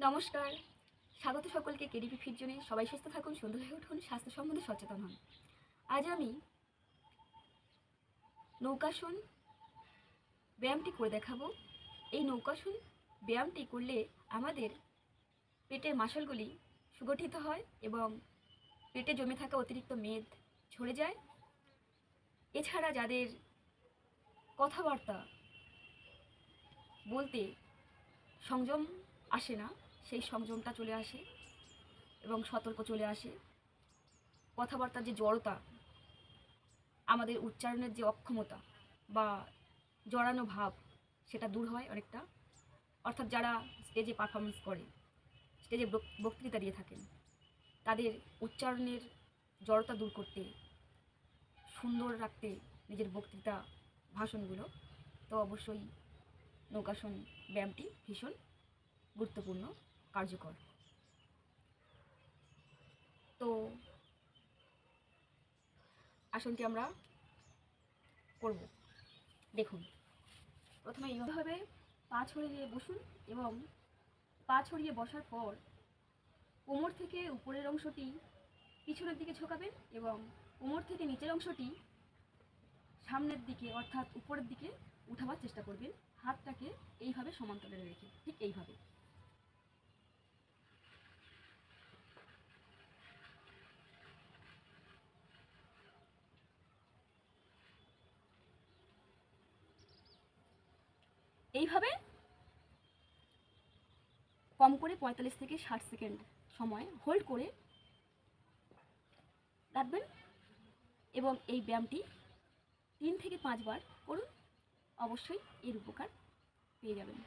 নমস্কার। স্বাগত সকলকে কেডিপি ফিট জোনে সবাই সুস্থ থাকুন, সুন্দর হয়ে উঠুন, স্বাস্থ্য সম্বন্ধে সচেতন হন। আজ আমি নৌকাসন ব্যায়ামটি করে দেখাবো। এই নৌকাসন ব্যায়ামটি করলে আমাদের পেটের মাসলগুলি সুগঠিত হয় এবং পেটে জমে থাকা অতিরিক্ত মেদ ঝরে যায়। এছাড়া যাদের কথাবার্তা বলতে সংযম আসে না সেই সংযমটা চলে আসে এবং সতর্ক চলে আসে। কথাবার্তার যে জড়তা, আমাদের উচ্চারণের যে অক্ষমতা বা জড়ানো ভাব, সেটা দূর হয় অনেকটা। অর্থাৎ যারা স্টেজে পারফরমেন্স করে স্টেজে বক্তৃতা দিয়ে থাকেন, তাদের উচ্চারণের জড়তা দূর করতে, সুন্দর রাখতে নিজের বক্তৃতা ভাষণগুলো, তো অবশ্যই নৌকাসন ব্যায়ামটি ভীষণ গুরুত্বপূর্ণ। কার্যকর। তো আসনটি আমরা করব? দেখুন, প্রথমে এইভাবে পা ছড়িয়ে বসুন এবং পা ছড়িয়ে বসার পর কোমর থেকে উপরের অংশটি পিছনের দিকে ঝোঁকাবেন এবং কোমর থেকে নিচের অংশটি সামনের দিকে অর্থাৎ উপরের দিকে উঠাবার চেষ্টা করবেন। হাতটাকে এইভাবে সমান্তরে রেখে, ঠিক এইভাবে। এইভাবে কম করে পঁয়তাল্লিশ থেকে ষাট সেকেন্ড সময় হোল্ড করে রাখবেন এবং এই ব্যায়ামটি তিন থেকে পাঁচবার করুন। অবশ্যই এর উপকার পেয়ে যাবেন।